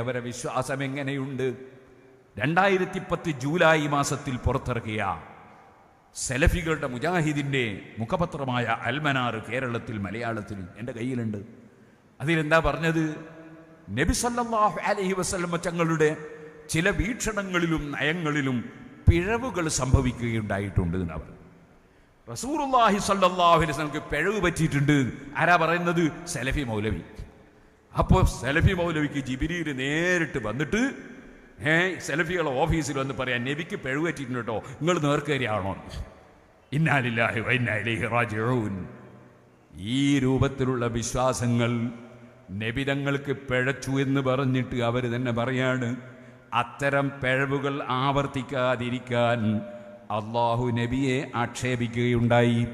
അവരെ വിശ്വാസം എങ്ങനെയുണ്ട് രണ്ടായിരത്തി പത്ത് ജൂലൈ മാസത്തിൽ പുറത്തിറക്കിയ സെലഫികളുടെ മുജാഹിദിന്റെ മുഖപത്രമായ അൽമനാർ കേരളത്തിൽ മലയാളത്തിൽ എന്റെ കയ്യിലുണ്ട്. അതിലെന്താ പറഞ്ഞത്? നബി സല്ലല്ലാഹു അലൈഹി വസല്ലമ തങ്ങളുടെ ചില വീക്ഷണങ്ങളിലും നയങ്ങളിലും പിഴവുകൾ സംഭവിക്കുകയുണ്ടായിട്ടുണ്ട് എന്ന് അവർ റസൂറുല്ലാഹി സല്ലാഹു അലൈഹി വസല്ലമക്ക് പിഴവ് പറ്റിയിട്ടുണ്ട്. ആരാ പറയുന്നത്? സെലഫി മൗലവി. അപ്പോൾ സെലഫി മൗലവിക്ക് ജിബിരിയിൽ നേരിട്ട് വന്നിട്ട് ഏ സെലഫികളെ ഓഫീസിൽ വന്ന് പറയാൻ നബിക്ക് പിഴവ് പറ്റിയിട്ടുണ്ട് കേട്ടോ നിങ്ങൾ നേർക്കേരിയാണോ ഇന്നാലില്ലാഹി റാജിഊൻ. ഈ രൂപത്തിലുള്ള വിശ്വാസങ്ങൾ നബിതങ്ങൾക്ക് പിഴച്ചു എന്ന് പറഞ്ഞിട്ട് അവർ തന്നെ പറയാണ് അത്തരം പിഴവുകൾ ആവർത്തിക്കാതിരിക്കാൻ അള്ളാഹു നബിയെ ആക്ഷേപിക്കുകയുണ്ടായി.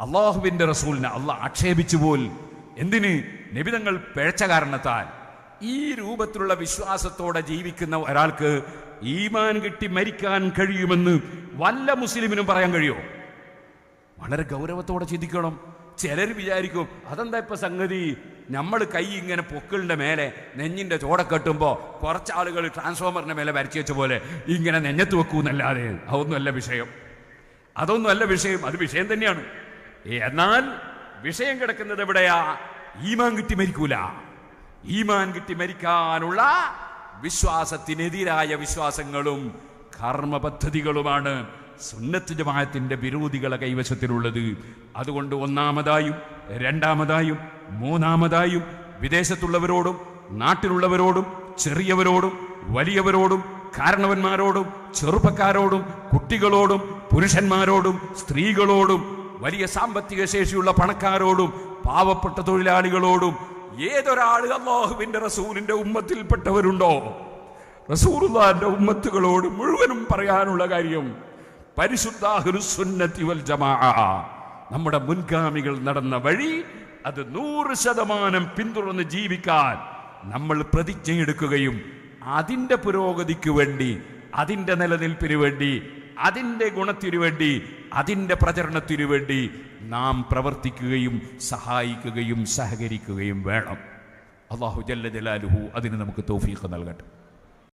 അള്ളാഹുവിന്റെ റസൂലിനെ അള്ളാഹ് ആക്ഷേപിച്ചു പോൽ എന്തിന്? നബിതങ്ങൾ പിഴച്ച കാരണത്താൽ ഈ രൂപത്തിലുള്ള വിശ്വാസത്തോടെ ജീവിക്കുന്ന ഒരാൾക്ക് ഈമാൻ കിട്ടി മരിക്കാൻ കഴിയുമെന്ന് വല്ല മുസ്ലിമിനും പറയാൻ കഴിയുമോ വളരെ ഗൗരവത്തോടെ ചിന്തിക്കണം. ചിലർ വിചാരിക്കും അതെന്താ ഇപ്പൊ സംഗതി? നമ്മൾ കൈ ഇങ്ങനെ പൊക്കിളിന്റെ മേലെ നെഞ്ഞിന്റെ ചോട കെട്ടുമ്പോൾ കുറച്ച് ആളുകൾ മേലെ വരച്ചു വെച്ച പോലെ ഇങ്ങനെ നെഞ്ഞത്ത് വെക്കൂന്നല്ലാതെ അതൊന്നുമല്ല വിഷയം. അതൊന്നുമല്ല വിഷയം അത് വിഷയം തന്നെയാണ്. എന്നാൽ വിഷയം കിടക്കുന്നത് എവിടെയാ? ഈമാൻ കിട്ടി മരിക്കൂല. ഈമാൻ കിട്ടി മരിക്കാനുള്ള വിശ്വാസത്തിനെതിരായ വിശ്വാസങ്ങളും കർമ്മ പദ്ധതികളുമാണ് സുന്നത്ത് ജമാഅത്തിന്റെ വിരോധികളെ കൈവശത്തിലുള്ളത്. അതുകൊണ്ട് ഒന്നാമതായും രണ്ടാമതായും മൂന്നാമതായും വിദേശത്തുള്ളവരോടും നാട്ടിലുള്ളവരോടും ചെറിയവരോടും വലിയവരോടും കാരണവന്മാരോടും ചെറുപ്പക്കാരോടും കുട്ടികളോടും പുരുഷന്മാരോടും സ്ത്രീകളോടും വലിയ സാമ്പത്തിക ശേഷിയുള്ള പണക്കാരോടും പാവപ്പെട്ട തൊഴിലാളികളോടും ഏതൊരാൾ അള്ളാഹുവിന്റെ റസൂലിന്റെ ഉമ്മത്തിൽപ്പെട്ടവരുണ്ടോ? റസൂറുല്ലാന്റെ ഉമ്മത്തുകളോട് മുഴുവനും പറയാനുള്ള കാര്യം പരിശുദ്ധാഹുസുന്നത്തി വൽ ജമാ നമ്മുടെ മുൻഗാമികൾ നടന്ന വഴി അത് നൂറ് ശതമാനം പിന്തുടർന്ന് ജീവിക്കാൻ നമ്മൾ പ്രതിജ്ഞയെടുക്കുകയും അതിന്റെ പുരോഗതിക്ക് വേണ്ടി അതിന്റെ നിലനിൽപ്പിന് വേണ്ടി അതിന്റെ ഗുണത്തിനു വേണ്ടി അതിന്റെ പ്രചരണത്തിനു വേണ്ടി നാം പ്രവർത്തിക്കുകയും സഹായിക്കുകയും സഹകരിക്കുകയും വേണം. അള്ളാഹു ജല്ല ജലാലുഹു അതിന് നമുക്ക് തൗഫീഖ് നൽകട്ടെ.